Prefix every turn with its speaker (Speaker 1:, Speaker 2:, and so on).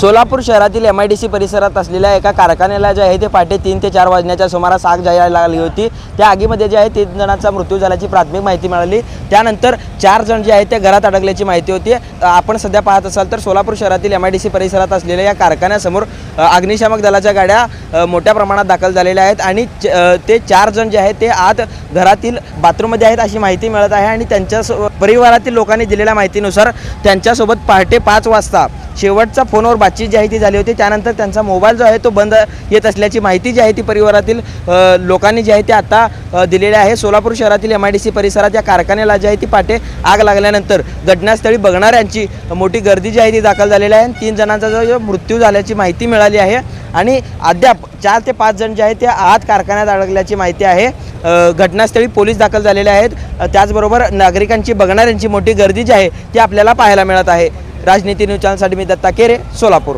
Speaker 1: सोलापूर शहरातील M I D C परिसरात असलेल्या एका कारखान्याला जे आहे ते पहाटे तीन ते चार वाजण्याच्या सुमारास आग जायला लागली होती. त्या आगीमध्ये जे आहे तीन जणांचा मृत्यू झाल्याची प्राथमिक माहिती मिळाली. त्यानंतर चार जण जे आहेत ते घरात अडकल्याची माहिती होती. आपण सध्या पाहत असाल तर सोलापूर शहरातील एम आय डी सी परिसरात असलेल्या या कारखान्यासमोर अग्निशामक दलाच्या गाड्या मोठ्या प्रमाणात दाखल झालेल्या आहेत आणि च- ते चार जण जे आहेत ते आत घरातील बाथरूममध्ये आहेत अशी माहिती मिळत आहे आणि त्यांच्या परिवारातील लोकांनी दिलेल्या माहितीनुसार त्यांच्यासोबत पहाटे पाच वाजता शेवटचा फोनवर बातचीत जी आहे ती झाली होती. त्यानंतर त्यांचा मोबाईल जो आहे तो बंद येत असल्याची माहिती जी आहे ती परिवारातील लोकांनी जी आहे ती आता दिलेली आहे. सोलापूर शहरातील एम आय डी सी परिसरात या कारखान्याला जी आहे ती पाटे आग लागल्यानंतर घटनास्थळी बघणाऱ्यांची मोठी गर्दी जी आहे ती दाखल झालेली आहे. तीन जणांचा जो मृत्यू झाल्याची माहिती मिळाली आहे. आणि अद्याप चार ते पाच जण जे आहेत ते आत कारखान्यात अडकल्याची माहिती आहे. घटनास्थळी पोलीस दाखल झालेले आहेत. त्याचबरोबर नागरिकांची बघणाऱ्यांची मोठी गर्दी जी आहे ती आपल्याला पाहायला मिळत आहे. राजनीती न्यूज चॅनलसाठी मी दत्ता केरे सोलापूर।